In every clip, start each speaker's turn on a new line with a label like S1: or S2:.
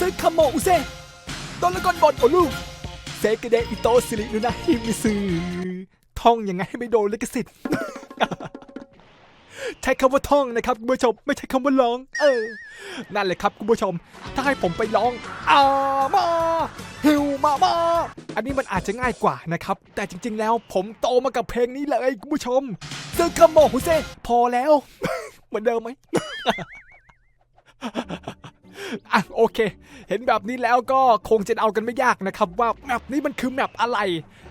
S1: ซึคาโมอุเซโดนละกอนบอลโอลูกเซกเดอิโตสิรินุนะฮิมิซึท่องยังไงให้ไม่โดนลิขสิทธิ์ใช้คำว่าท่องนะครับคุณผู้ชมไม่ใช่คำว่าร้อง เออ นั่นเลยครับคุณผู้ชม ถ้าให้ผมไปร้องอามาฮิวมามาอันนี้มันอาจจะง่ายกว่านะครับ แต่จริง ๆ แล้วผมโตมากับเพลงนี้เลยคุณผู้ชมซึ่งคำโมฮุเซพอแล้ว เหมือนเดิมไหม อะโอเค เห็นแบบนี้แล้วก็คงจะเอากันไม่ยากนะครับ ว่าแมปนี้มันคือแมปอะไร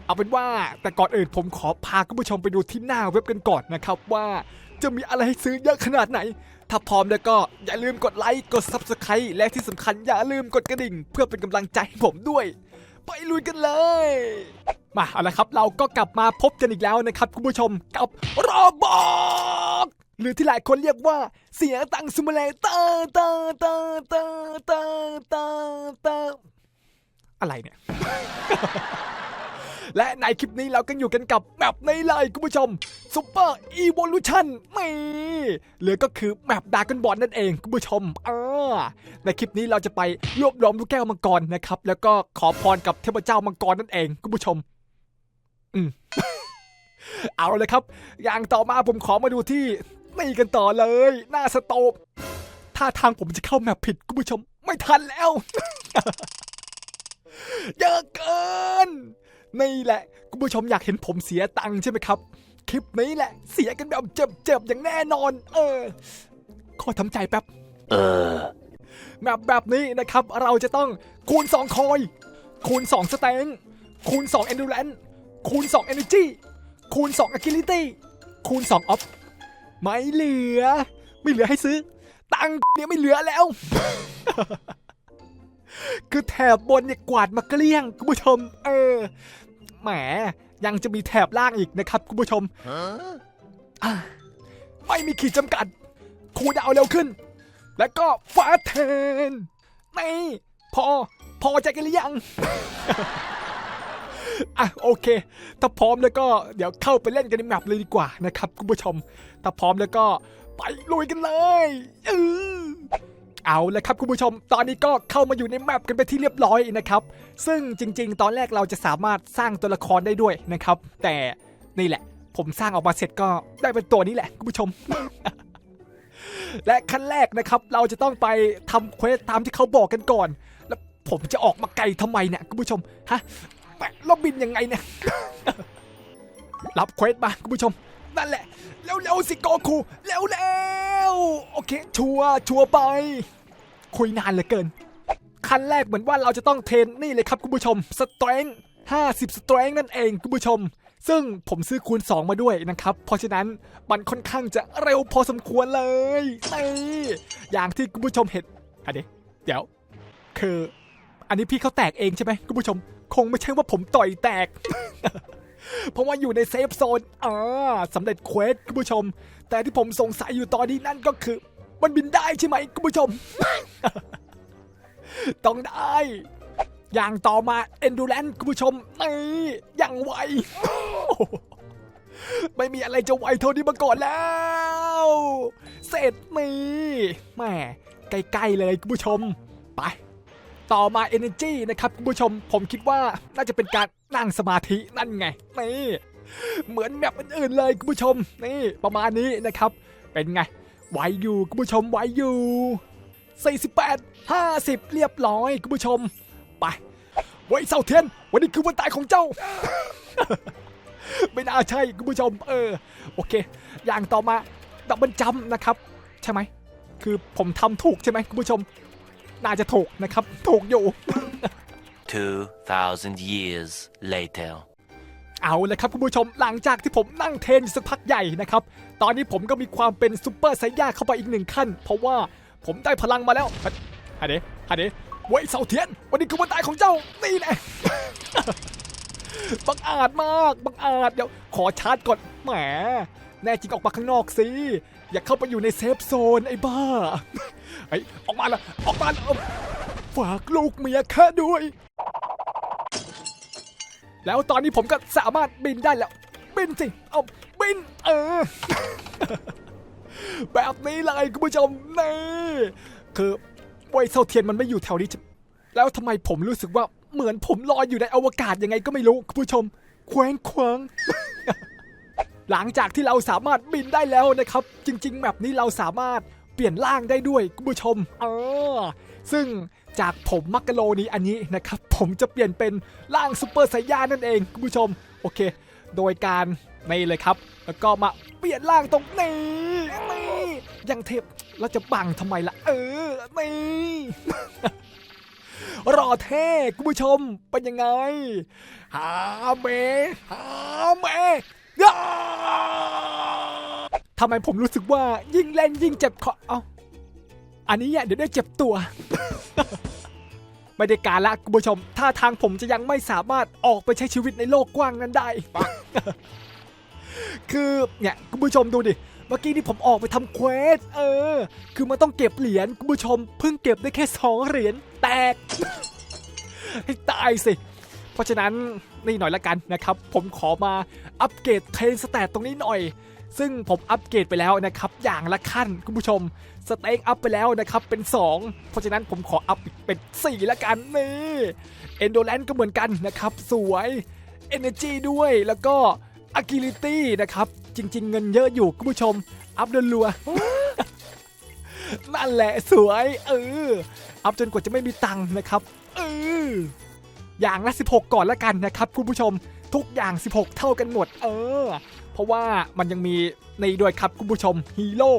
S1: เอาเป็นว่าแต่ก่อนอื่นผมขอพาคุณผู้ชมไปดูที่หน้าเว็บกันก่อนนะครับว่าจะมีอะไรให้ซื้อเยอะขนาดไหน ถ้าพร้อมแล้วก็อย่าลืมกดไลค์กด Subscribe และที่สำคัญอย่าลืมกดกระดิ่ง เพื่อเป็นกำลังใจให้ผมด้วย ไปลุยกันเลย มาเอาละครับ เราก็กลับมาพบกันอีกแล้วนะครับคุณผู้ชมกับโรบอก หรือที่หลายคนเรียกว่าเสียงตังซูมเลเตอร์เตอร์เตอร์เตอร์เตอร์เตอร์เตอร์อะไรเนี่ย และในคลิปนี้เราก็อยู่กันกับแมปในไลน์คุณผู้ชมซูเปอร์อีโวลูชันไม่หรือก็คือแมปดากันบอลนั่นเองคุณผู้ชมอ่าในคลิปนี้เราจะไปรวบรวมลูกแก้วมังกรนะครับ แล้วก็ขอพรกับเทพเจ้ามังกรนั่นเองคุณผู้ชม อืมเอาเลยครับ อย่างต่อมาผมขอมาดูที่ นี่กันต่อเลย หน้าสโตปท่าทางผมจะเข้าแมปผิดคุณผู้ชม ไม่ทันแล้ว เยอะเกิน นี่แหละ คุณผู้ชมอยากเห็นผมเสียตังค์ใช่ไหมครับ คลิปนี้แหละ เสียกันแบบเจ็บๆอย่างแน่นอน เออ ขอทำใจแป๊บ
S2: Uh.
S1: แบบแบบนี้นะครับ เราจะต้องคูณ 2 คอย คูณ 2สเตงคูณ 2 endurance คูณ 2 energy คูณ 2 agility คูณ 2 off ไม่เหลือ ไม่เหลือให้ซื้อ ตังเนี่ยไม่เหลือแล้ว คือแถบบนเนี่ยกวาดมาเกลี้ยงคุณผู้ชม เออ แหม ยังจะมีแถบล่างอีกนะครับคุณผู้ชม
S2: Huh?
S1: ไม่มีขีดจำกัดคูดาวเร็วขึ้น แล้วก็ฟาสเทนนี่พอ พอใจกันหรือยัง อะโอเค ถ้าพร้อมแล้วก็เดี๋ยวเข้าไปเล่นกันในแมปเลยดีกว่านะครับคุณผู้ชม ถ้าพร้อมแล้วก็ไปลุยกันเลยเออเอาละครับคุณผู้ชม ตอนนี้ก็เข้ามาอยู่ในแมปกันไปที่เรียบร้อยนะครับ ซึ่งจริง ๆ ตอนแรกเราจะสามารถสร้างตัวละครได้ด้วยนะครับ แต่นี่แหละ ผมสร้างออกมาเสร็จก็ได้เป็นตัวนี้แหละคุณผู้ชม และขั้นแรกนะครับเราจะต้องไปทำเควสตามที่เขาบอกกันก่อน แล้วผมจะออกมาไกลทำไมเนี่ยคุณผู้ชมฮะแปะแล้วบินยังไงเนี่ยรับเควสมาคุณผู้ชม นั่นแหละ เร็วสิโกคูเร็วๆโอเค ชัวชัวไป คุยนานเหลือเกิน ขั้นแรกเหมือนว่าเราจะต้องเทรนนี่เลยครับคุณผู้ชมสเตร n ง50สเตร n งนั่นเองคุณผู้ชม ซึ่งผมซื้อคูณ 2 มาด้วยนะครับ เพราะฉะนั้นมันค่อนข้างจะเร็วพอสมควรเลยนี่อย่างที่คุณผู้ชมเห็นอันนี้เดี๋ยว คือ อันนี้พี่เขาแตกเองใช่ไหมคุณผู้ชม คงไม่ใช่ว่าผมต่อยแตก เพราะว่าอยู่ในเซฟโซนอ่าสำเร็จเควสคุณผู้ชม แต่ที่ผมสงสัยอยู่ตอนนี้นั่นก็คือ มันบินได้ใช่ไหมคุณผู้ชม ต้องได้ อย่างต่อมา endurance คุณผู้ชมนี่อย่างไวไม่มีอะไรจะไวเท่านี้มาก่อนแล้ว เสร็จนี่แม่ใกล้ๆเลยคุณผู้ชม ไป ต่อมา energy นะครับคุณผู้ชมผมคิดว่าน่าจะเป็นการนั่งสมาธินั่นไงนี่เหมือนแบบอื่นๆเลยคุณผู้ชมนี่ประมาณนี้นะครับ เป็นไงไหวอยู่คุณผู้ชมไหวอยู่ 48 50 เรียบร้อยคุณผู้ชม ไปไว้เสาเทียน วันนี้คือวันตายของเจ้า ไม่น่าใช่คุณผู้ชม เออ โอเค อย่างต่อมาดับเบิลจัมนะครับ ใช่ไหม คือผมทำถูกใช่ไหมคุณผู้ชม น่าจะถูกนะครับ ถูกอยู่
S2: 2,000 years later.
S1: เอาเลยครับคุณผู้ชมหลังจากที่ผมนั่งเทรนอยู่สักพักใหญ่นะครับ ตอนนี้ผมก็มีความเป็นซูเปอร์ไซย่าเข้าไปอีกหนึ่งขั้น เพราะว่าผมได้พลังมาแล้วฮะเดฮะเดไว้เสาเทียน วันนี้คือวันตายของเจ้า นี่แหละบังอาจมาก บังอาจ เดี๋ยวขอชาร์จก่อน แหม แน่จริงออกมาข้างนอกสิ อย่าเข้าไปอยู่ในเซฟโซนไอ้บ้าเฮ้ออกมาละออกมาละฝากลูกเมียแค่ด้วย แล้วตอนนี้ผมก็สามารถบินได้แล้ว บินสิ เอาบิน เออ แบบนี้เลยคุณผู้ชมนี่คือไวเซาเทียนมันไม่อยู่แถวนี้ แล้วทำไมผมรู้สึกว่าเหมือนผมลอยอยู่ในอวกาศยังไงก็ไม่รู้คุณผู้ชม แคว้งคว้าง หลังจากที่เราสามารถบินได้แล้วนะครับ จริงๆ แบบนี้เราสามารถเปลี่ยนร่างได้ด้วยคุณผู้ชม เออ ซึ่งจากผมมักกะโลนี้อันนี้นะครับ ผมจะเปลี่ยนเป็นร่างซูเปอร์ไซย่านั่นเองคุณผู้ชม โอเค โดยการนี่เลยครับ แล้วก็มาเปลี่ยนร่างตรงนี้นี่ยังเทพเราจะบังทำไมล่ะ เออนี่รอเท่คุณผู้ชมเป็นยังไง หาเมหาเมย่า ทำไมผมรู้สึกว่ายิ่งเล่นยิ่งเจ็บคอเอ้าอันนี้เนี่ยเดี๋ยวได้เจ็บตัว ไม่ได้การละคุณผู้ชม ถ้าทางผมจะยังไม่สามารถออกไปใช้ชีวิตในโลกกว้างนั้นได้ คือเนี่ยคุณผู้ชมดูดิ เมื่อกี้ที่ผมออกไปทำเควส เออ คือมันต้องเก็บเหรียญคุณผู้ชม เพิ่งเก็บได้แค่สองเหรียญแตกให้ตายสิ ราะฉะนั้นนี่หน่อยละกันนะครับ ผมขอมาอัปเกรดเทรนสแตทตรงนี้หน่อย ซึ่งผมอัปเกรดไปแล้วนะครับ อย่างละขั้นคุณผู้ชม สเต็กอัพไปแล้วนะครับ เป็น 2 เพราะฉะนั้นผมขออัพเป็น 4 ละกันนี่เอนโดแลนก็เหมือนกันนะครับ สวย Energy ด้วยแล้วก็ Agility นะครับ จริง ๆ เงินเยอะอยู่คุณผู้ชม อัพรัวนั่นแหละสวย เออ อัพจนกว่าจะไม่มีตังค์นะครับ เออ อย่างละ 16 ก่อนละกันนะครับคุณผู้ชมทุกอย่าง 16 เท่ากันหมด เออ เพราะว่ามันยังมีในด้วยครับคุณผู้ชมฮีโร่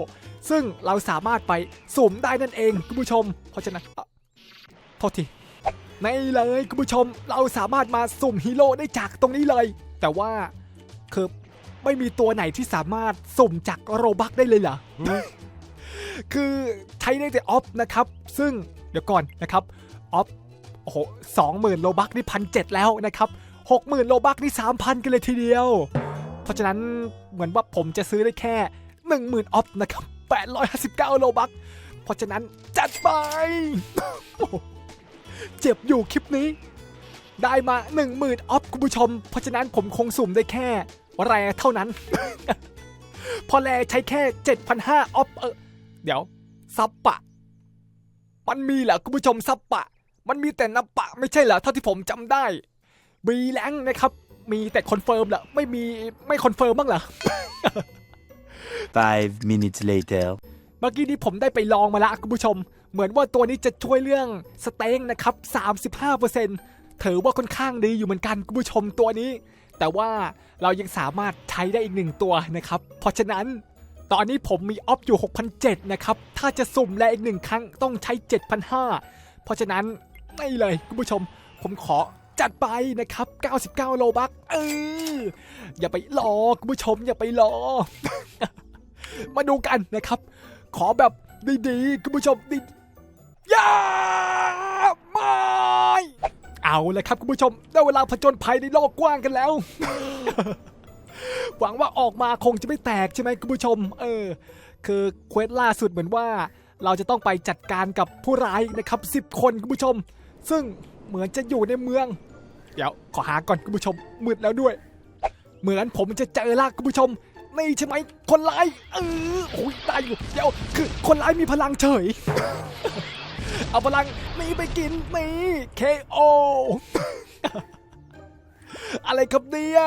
S1: ซึ่งเราสามารถไปสุ่มได้นั่นเองคุณผู้ชม เพราะฉะนั้นอะโทษทีนี่เลยคุณผู้ชมเราสามารถมาสุ่มฮีโร่ได้จากตรงนี้เลย แต่ว่าคือไม่มีตัวไหนที่สามารถสุ่มจากโรบักได้เลยเหรอ คือใช้ได้แต่ออฟนะครับ ซึ่งเดี๋ยวก่อนนะครับออฟ โอ้โหสองหมื่นโลบักนี่พันเจ็ดแล้วนะครับหกหมื่นโลบักนี่สามพันกันเลยทีเดียว เพราะฉะนั้นเหมือนว่าผมจะซื้อได้แค่10,000ออฟนะครับ859โลบักเพราะฉะนั้นจัดไป เจ็บอยู่คลิปนี้ ได้มา10,000ออฟคุณผู้ชม เพราะฉะนั้นผมคงสุ่มได้แค่แรเท่านั้น พอแรใช้แค่7,500ออฟเออเดี๋ยวซับปะมันมีเหรอคุณผู้ชมซับปะ มันมีแต่นับปะไม่ใช่เหรอเท่าที่ผมจำได้บีแรงนะครับ มีแต่คอนเฟิร์มแหละไม่มีไม่คอนเฟิร์มบ้างเหรอ
S2: Five minutes later.
S1: เมื่อกี้นี้ผมได้ไปลองมาแล้วคุณผู้ชม เหมือนว่าตัวนี้จะช่วยเรื่องสเต็งนะครับ 35%ถือว่าค่อนข้างดีอยู่เหมือนกันคุณผู้ชมตัวนี้ แต่ว่าเรายังสามารถใช้ได้อีกหนึ่งตัวนะครับ เพราะฉะนั้นตอนนี้ผมมีออฟอยู่ 6,007นะครับ ถ้าจะสุ่มแลอีกหนึ่งครั้งต้องใช้ 7,500 เพราะฉะนั้น ไม่เลยคุณผู้ชม ผมขอจัดไปนะครับ 99 โลบักเอออย่าไปรอคุณผู้ชม อย่าไปรอ มาดูกันนะครับ ขอแบบดีๆคุณผู้ชมดีย่าไม่เอาเลยครับคุณผู้ชม ได้เวลาผจญภัยในโลกกว้างกันแล้ว หวังว่าออกมาคงจะไม่แตกใช่ไหมคุณผู้ชม เออ คือเควสล่าสุดเหมือนว่า เราจะต้องไปจัดการกับผู้ร้ายนะครับ 10 คนคุณผู้ชม ซึ่งเหมือนจะอยู่ในเมือง เดี๋ยวขอหาก่อนคุณผู้ชมมืดแล้วด้วย เหมือนผมจะเจอละคุณผู้ชมนี่ใช่ไหมคนร้ายเออโอ้ยได้อยู่เดี๋ยวคือคนร้ายมีพลังเฉย เอาพลังนี่ไปกินนี่ KO อะไรครับเนี่ย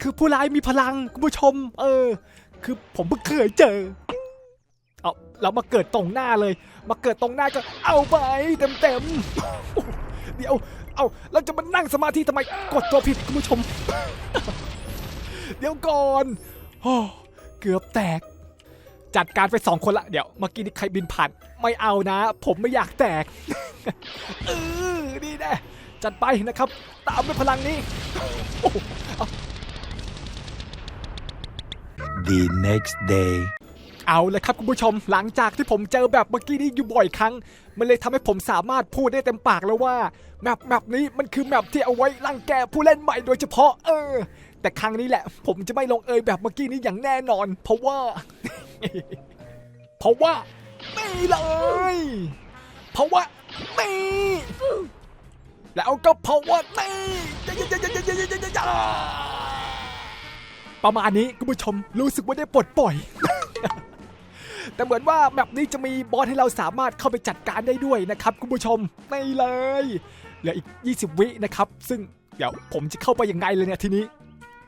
S1: คือผู้ร้ายมีพลังคุณผู้ชม เออ คือผมเพิ่งเคยเจอ เอาแล้วมาเกิดตรงหน้าเลย มาเกิดตรงหน้าก็เอาไปเต็มเต็มๆเดี๋ยว เอาเราจะมานั่งสมาธิทำไมกดตัวผิดคุณผู้ชม เดี๋ยวก่อนโอ้เกือบแตก จัดการไปสองคนละเดี๋ยวเมื่อกี้นี่ใครบินผ่าน ไม่เอานะ ผมไม่อยากแตกเออนี่แน่จัดไปนะครับ ตามด้วยพลังนี้
S2: The next day.
S1: เอาเลยครับคุณผู้ชมหลังจากที่ผมเจอแบบเมื่อกี้นี้อยู่บ่อยครั้ง มันเลยทำให้ผมสามารถพูดได้เต็มปากแล้วว่าแมปแมปนี้มันคือแมปที่เอาไว้รังแกผู้เล่นใหม่โดยเฉพาะเออ แต่ครั้งนี้แหละ ผมจะไม่ลงเอยแบบเมื่อกี้นี้อย่างแน่นอน เพราะว่า เพราะว่านี่เลย เพราะว่านี่แล้วก็เพราะว่านี่ประมาณนี้คุณผู้ชมรู้สึกว่าได้ปลดปล่อย แต่เหมือนว่าแบบนี้จะมีบอสให้เราสามารถเข้าไปจัดการได้ด้วยนะครับคุณผู้ชมไม่เลยเหลืออีก 20 วินะครับ ซึ่งเดี๋ยวผมจะเข้าไปยังไงเลยเนี่ยทีนี้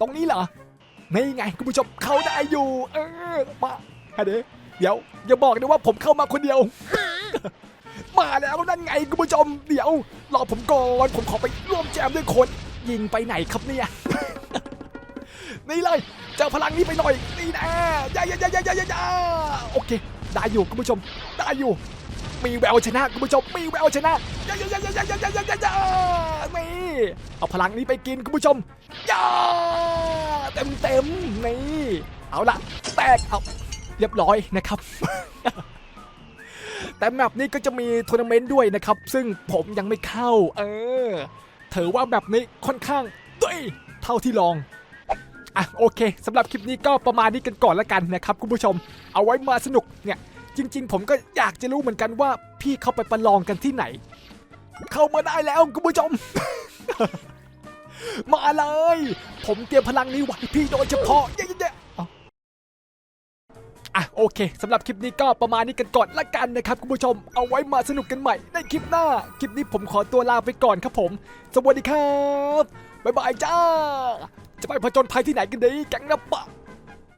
S1: ตรงนี้เหรอนี่ไงคุณผู้ชมเข้าได้อยู่ เออมาฮะเดเดี๋ยวอย่าบอกนะว่าผมเข้ามาคนเดียว มาแล้วนั่นไงคุณผู้ชม เดี๋ยวรอผมก่อนผมขอไปร่วมแจมด้วยคนยิงไปไหนครับเนี่ย นี่เลย เจอพลังนี้ไปหน่อย นี่นะยายายายายายาโอเค ได้อยู่คุณผู้ชม ได้อยู่ มีแววชนะคุณผู้ชม มีแววชนะยายายายายายายายานี่ เอาพลังนี้ไปกินคุณผู้ชมยาเต็มเต็มนี่ เอาละแตก เอา เรียบร้อยนะครับแต่แมปนี้ก็จะมีทัวร์นาเมนต์ด้วยนะครับ ซึ่งผมยังไม่เข้า เออถือว่าแบบนี้ค่อนข้างตุ้ยเท่าที่ลอง อะโอเคสำหรับคลิปนี้ก็ประมาณนี้กันก่อนแล้วกันนะครับคุณผู้ชม เอาไว้มาสนุกเนี่ยจริง ๆ ผมก็อยากจะรู้เหมือนกันว่าพี่เข้าไปประลองกันที่ไหน เข้ามาได้แล้วคุณผู้ชม มาเลย ผมเตรียมพลังนี้ไว้พี่โดยเฉพาะเย้ๆๆเอาอะโอเคสำหรับคลิปนี้ก็ประมาณนี้กันก่อนละกันนะครับคุณผู้ชมเอาไว้มาสนุกกันใหม่ในคลิปหน้า คลิปนี้ผมขอตัวลาไปก่อนครับผม สวัสดีครับ บ๊ายบายจ้า จะไปผจญภัยที่ไหนกันดีแก๊งนับปะ